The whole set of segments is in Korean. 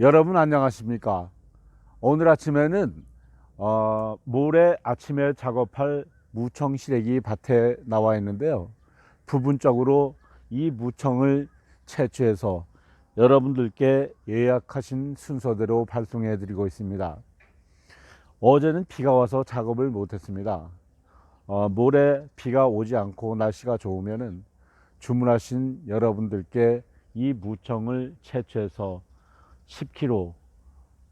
여러분 안녕하십니까? 오늘 아침에는 어, 모레 아침에 작업할 무청 시래기 밭에 나와 있는데요. 부분적으로 이 무청을 채취해서 여러분들께 예약하신 순서대로 발송해 드리고 있습니다. 어제는 비가 와서 작업을 못했습니다. 어, 모레 비가 오지 않고 날씨가 좋으면은 주문하신 여러분들께 이 무청을 채취해서 10kg,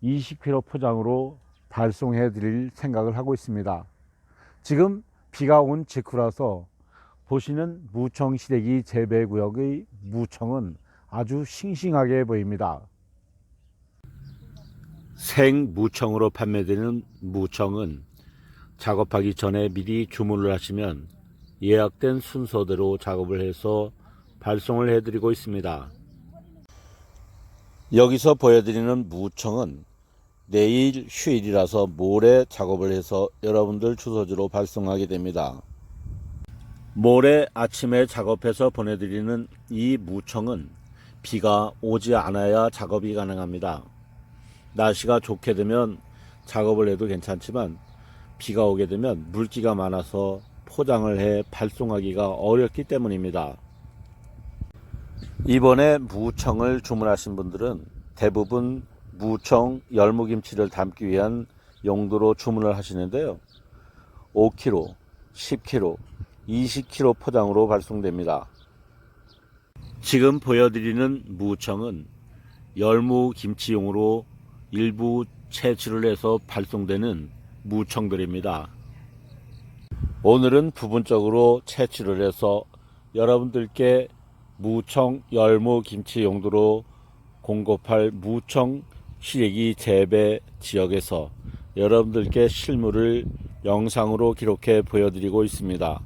20kg 포장으로 발송해 드릴 생각을 하고 있습니다. 지금 비가 온 직후라서 보시는 무청 시래기 재배 구역의 무청은 아주 싱싱하게 보입니다. 생 무청으로 판매되는 무청은 작업하기 전에 미리 주문을 하시면 예약된 순서대로 작업을 해서 발송을 해드리고 있습니다. 여기서 보여드리는 무청은 내일 휴일이라서 모레 작업을 해서 여러분들 주소지로 발송하게 됩니다. 모레 아침에 작업해서 보내드리는 이 무청은 비가 오지 않아야 작업이 가능합니다. 날씨가 좋게 되면 작업을 해도 괜찮지만 비가 오게 되면 물기가 많아서 포장을 해 발송하기가 어렵기 때문입니다. 이번에 무청을 주문하신 분들은 대부분 무청 열무김치를 담기 위한 용도로 주문을 하시는데요. 5kg, 10kg, 20kg 포장으로 발송됩니다. 지금 보여드리는 무청은 열무김치용으로 일부 채취를 해서 발송되는 무청들입니다. 오늘은 부분적으로 채취를 해서 여러분들께 무청 열무 김치 용도로 공급할 무청 시래기 재배 지역에서 여러분들께 실물을 영상으로 기록해 보여드리고 있습니다.